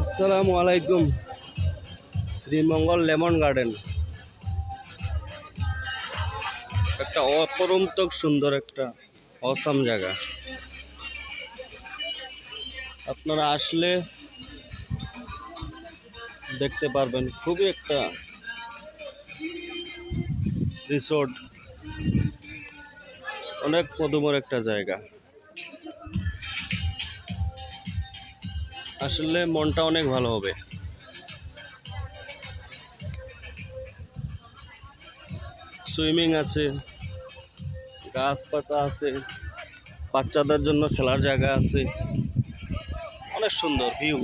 আসসালামু আলাইকুম। Srimangal lemon garden. একটা অপরন্তক সুন্দর একটা অসাম জায়গা। আপনারা আসলে দেখতে পারবেন, খুবই একটা রিসোর্ট অনেক মধুমর একটা জায়গা। আসলে মনটা অনেক ভালো হবে। সুইমিং আছে গাছপাতা আছে বাচ্চাদের জন্য খেলার জায়গা আছে। অনেক সুন্দর ভিউ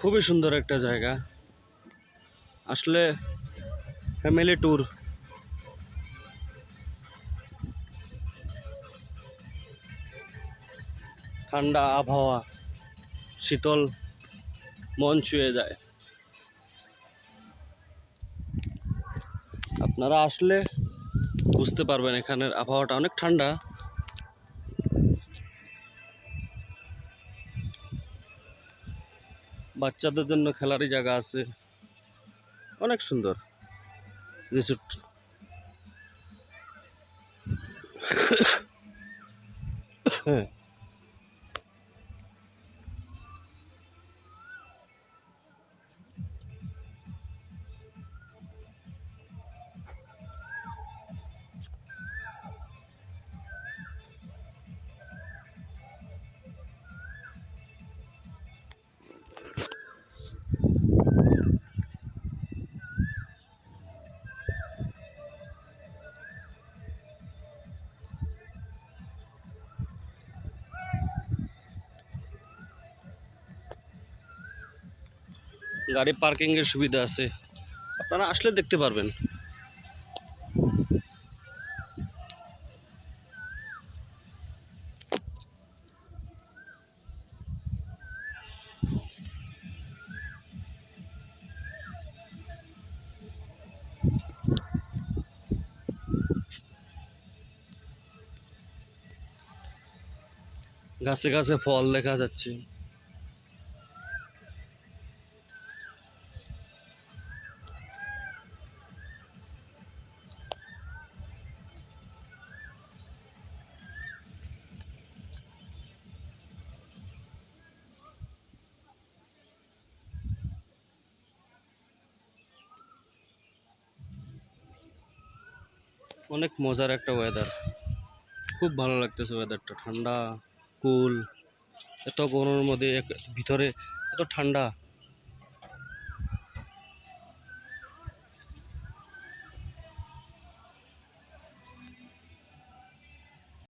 খুবই সুন্দর একটা জায়গা। আসলে ফ্যামিলি ট্যুর ঠান্ডা আবহাওয়া, শীতল, মন ছুঁয়ে যায়। আপনারা আসলে বুঝতে পারবেন এখানের আবহাওয়াটা অনেক ঠান্ডা। বাচ্চাদের জন্য খেলারই জায়গা আছে। অনেক সুন্দর। রিসোর্ট। গাড়ি পার্কিং এর সুবিধা আছে। আপনারা আসলে দেখতে পারবেন। গাছে গাছে ফল দেখা যাচ্ছে। অনেক মজার একটা ওয়েদার খুব ভালো লাগতেছে ওয়েদারটা ঠান্ডা কুল এত গরমের মধ্যে ভিতরে এত ঠান্ডা।